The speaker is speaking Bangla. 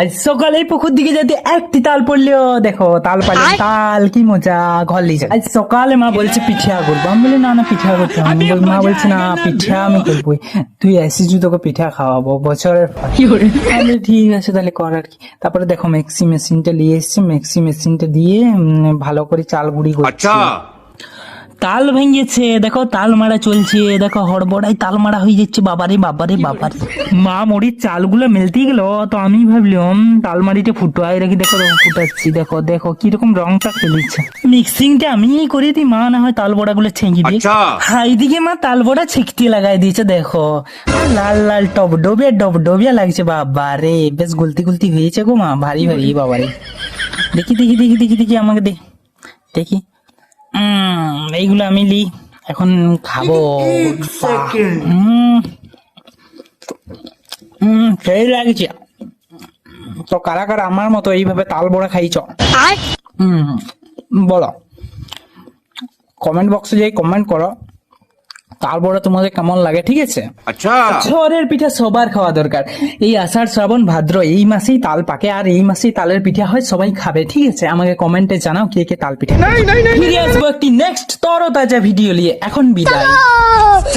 আজ সকালে পুকুর দিকে যেতে একটি তাল পড়ল দেখো তাল পালে তাল কি মজা ঘর লিয়ে যায়। আজ সকালে মা বলছে পিঠা করব আমি বলি না না পিঠা করতে হবে না। বল- মা বলছে না পিঠা আমি করব তুই এসেছি তোকে পিঠা খাওয়াবো বছরের। আমি ঠিক আছে তাহলে কর আর কি। তারপরে দেখো মেক্সি মেশিনটা নিয়ে এসছে। মেক্সি মেশিনটা দিয়ে ভালো করে চাল গুঁড়ি করছি। তাল ভেঙেছে দেখো তাল মারা চলছে দেখো হড়বড়াই তাল মারা হয়ে যাচ্ছে বাবারে বাবারে বাবারে। মা মুড়ির চালগুলো মেলতে গেল তো আমি ভাবলাম তালমারিতে ফুটো আয় রাখি দেখো রং ফুটাচ্ছি দেখো দেখো কীরকম রংটা খেলেছে মিক্সিংটা আমি করে দিই মা না হয় তাল বড়া গুলো ছেঁকে দিয়ে। হাই দিকে মা তাল বড়া ছেঁকতে লাগাই দিয়েছে দেখো। লাল লাল টপ ডোবিয়া ডব ডোবিয়া লাগছে বাবা রে বেশ গুলতি গুলতি হয়েছে গো মা ভারী ভারী বাবারে। দেখি দেখি দেখি দেখি দেখি আমাকে দেখি। উম, এইগুলো আমি লি এখন খাব। সেই লাগছে। তো কারা কারা আমার মতো এইভাবে তাল বড়া খাইছ? হুম বলো। কমেন্ট বক্সে যাই কমেন্ট করো। তারপরে তোমাদের কেমন লাগে ঠিক আছে? আচ্ছা। পিঠা সবার খাওয়া দরকার। এই আষাঢ় শ্রাবণ ভাদ্র এই মাসেই তাল পাকে আর এই মাসেই তালের পিঠা হয় সবাই খাবে ঠিক আছে? আমাকে কমেন্টে জানাও কে কে তাল পিঠা ফিরে আসব একটি নেক্সট তরতাজা ভিডিও নিয়ে এখন বিদায়।